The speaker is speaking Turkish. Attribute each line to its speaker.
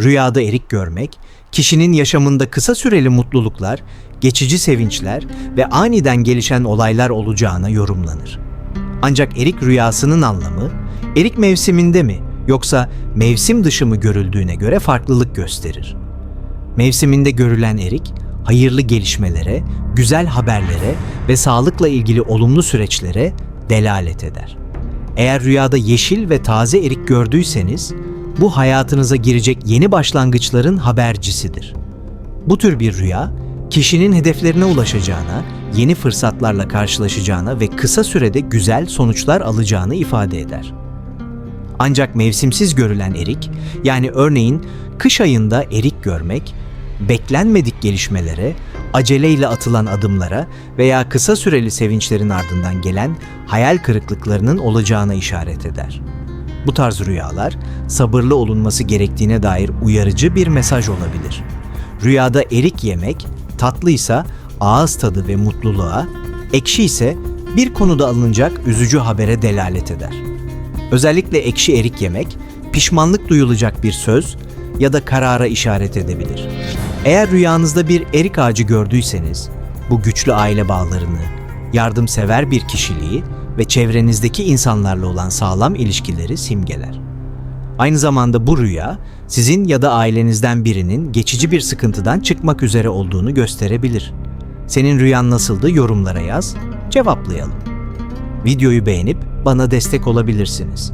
Speaker 1: Rüyada erik görmek, kişinin yaşamında kısa süreli mutluluklar, geçici sevinçler ve aniden gelişen olaylar olacağına yorumlanır. Ancak erik rüyasının anlamı, erik mevsiminde mi yoksa mevsim dışı mı görüldüğüne göre farklılık gösterir. Mevsiminde görülen erik, hayırlı gelişmelere, güzel haberlere ve sağlıkla ilgili olumlu süreçlere delalet eder. Eğer rüyada yeşil ve taze erik gördüyseniz, bu hayatınıza girecek yeni başlangıçların habercisidir. Bu tür bir rüya, kişinin hedeflerine ulaşacağına, yeni fırsatlarla karşılaşacağına ve kısa sürede güzel sonuçlar alacağını ifade eder. Ancak mevsimsiz görülen erik, yani örneğin kış ayında erik görmek, beklenmedik gelişmelere, aceleyle atılan adımlara veya kısa süreli sevinçlerin ardından gelen hayal kırıklıklarının olacağına işaret eder. Bu tarz rüyalar sabırlı olunması gerektiğine dair uyarıcı bir mesaj olabilir. Rüyada erik yemek tatlıysa ağız tadı ve mutluluğa, ekşi ise bir konuda alınacak üzücü habere delalet eder. Özellikle ekşi erik yemek, pişmanlık duyulacak bir söz ya da karara işaret edebilir. Eğer rüyanızda bir erik ağacı gördüyseniz, bu güçlü aile bağlarını, yardımsever bir kişiliği ve çevrenizdeki insanlarla olan sağlam ilişkileri simgeler. Aynı zamanda bu rüya, sizin ya da ailenizden birinin geçici bir sıkıntıdan çıkmak üzere olduğunu gösterebilir. Senin rüyan nasıldı yorumlara yaz, cevaplayalım. Videoyu beğenip bana destek olabilirsiniz.